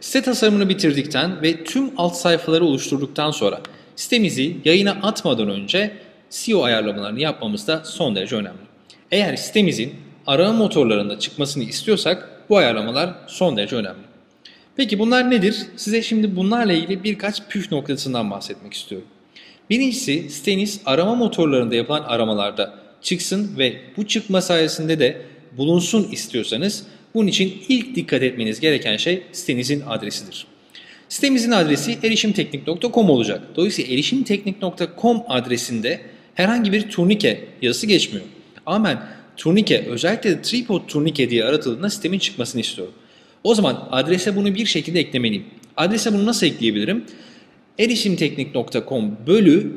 Site tasarımını bitirdikten ve tüm alt sayfaları oluşturduktan sonra sitemizi yayına atmadan önce SEO ayarlamalarını yapmamız da son derece önemli. Eğer sitemizin arama motorlarında çıkmasını istiyorsak bu ayarlamalar son derece önemli. Peki bunlar nedir? Size şimdi bunlarla ilgili birkaç püf noktasından bahsetmek istiyorum. Birincisi siteniz arama motorlarında yapılan aramalarda çıksın ve bu çıkma sayesinde de bulunsun istiyorsanız bunun için ilk dikkat etmeniz gereken şey sitenizin adresidir. Sitemizin adresi erişimteknik.com olacak. Dolayısıyla erişimteknik.com adresinde herhangi bir turnike yazısı geçmiyor. Ama turnike özellikle de tripod turnike diye aratıldığında sistemin çıkmasını istiyorum. O zaman adrese bunu bir şekilde eklemeliyim. Adrese bunu nasıl ekleyebilirim? erişimteknik.com bölü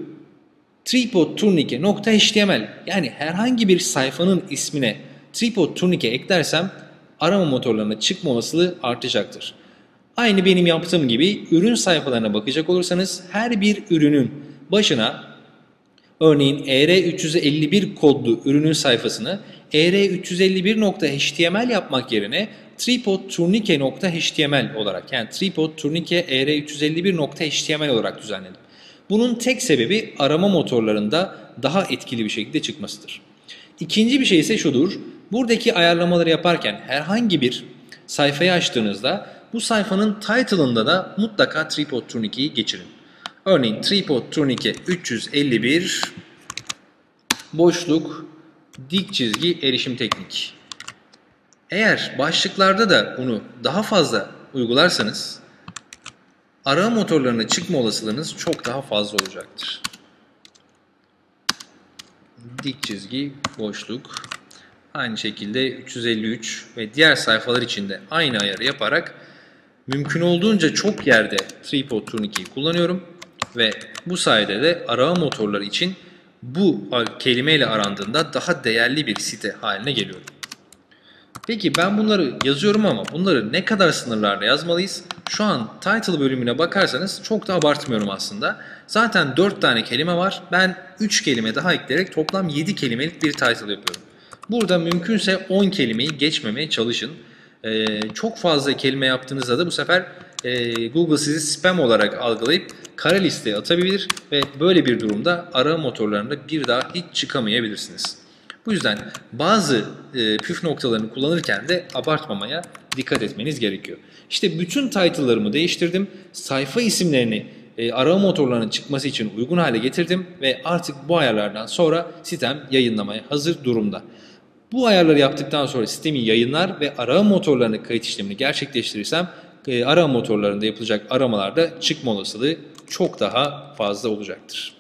tripodturnike.html yani herhangi bir sayfanın ismine tripod turnike eklersem arama motorlarına çıkma olasılığı artacaktır. Aynı benim yaptığım gibi ürün sayfalarına bakacak olursanız her bir ürünün başına örneğin ER351 kodlu ürünün sayfasını ER351.html yapmak yerine tripodturnike.html olarak yani tripodturnike ER351.html olarak düzenledim. Bunun tek sebebi arama motorlarında daha etkili bir şekilde çıkmasıdır. İkinci bir şey ise şudur. Buradaki ayarlamaları yaparken herhangi bir sayfayı açtığınızda bu sayfanın title'ında da mutlaka tripod turnikeyi geçirin. Örneğin tripod turnike 351 boşluk dik çizgi erişim teknik. Eğer başlıklarda da bunu daha fazla uygularsanız arama motorlarına çıkma olasılığınız çok daha fazla olacaktır. Dik çizgi, boşluk. Aynı şekilde 353 ve diğer sayfalar için de aynı ayarı yaparak mümkün olduğunca çok yerde tripod turnikeyi kullanıyorum ve bu sayede de arama motorları için bu kelimeyle arandığında daha değerli bir site haline geliyorum. Peki ben bunları yazıyorum ama bunları ne kadar sınırlarda yazmalıyız? Şu an title bölümüne bakarsanız çok da abartmıyorum aslında. Zaten 4 tane kelime var. Ben 3 kelime daha ekleyerek toplam 7 kelimelik bir title yapıyorum. Burada mümkünse 10 kelimeyi geçmemeye çalışın. Ee, çok fazla kelime yaptığınızda da bu sefer e, Google sizi spam olarak algılayıp kara listeye atabilir ve böyle bir durumda arama motorlarında bir daha hiç çıkamayabilirsiniz. Bu yüzden bazı e, püf noktalarını kullanırken de abartmamaya dikkat etmeniz gerekiyor. İşte bütün title'larımı değiştirdim. Sayfa isimlerini e, arama motorlarının çıkması için uygun hale getirdim ve artık bu ayarlardan sonra sitem yayınlamaya hazır durumda. Bu ayarları yaptıktan sonra sistemi yayınlar ve arama motorlarının kayıt işlemini gerçekleştirirsem e, arama motorlarında yapılacak aramalarda çıkma olasılığı çok daha fazla olacaktır.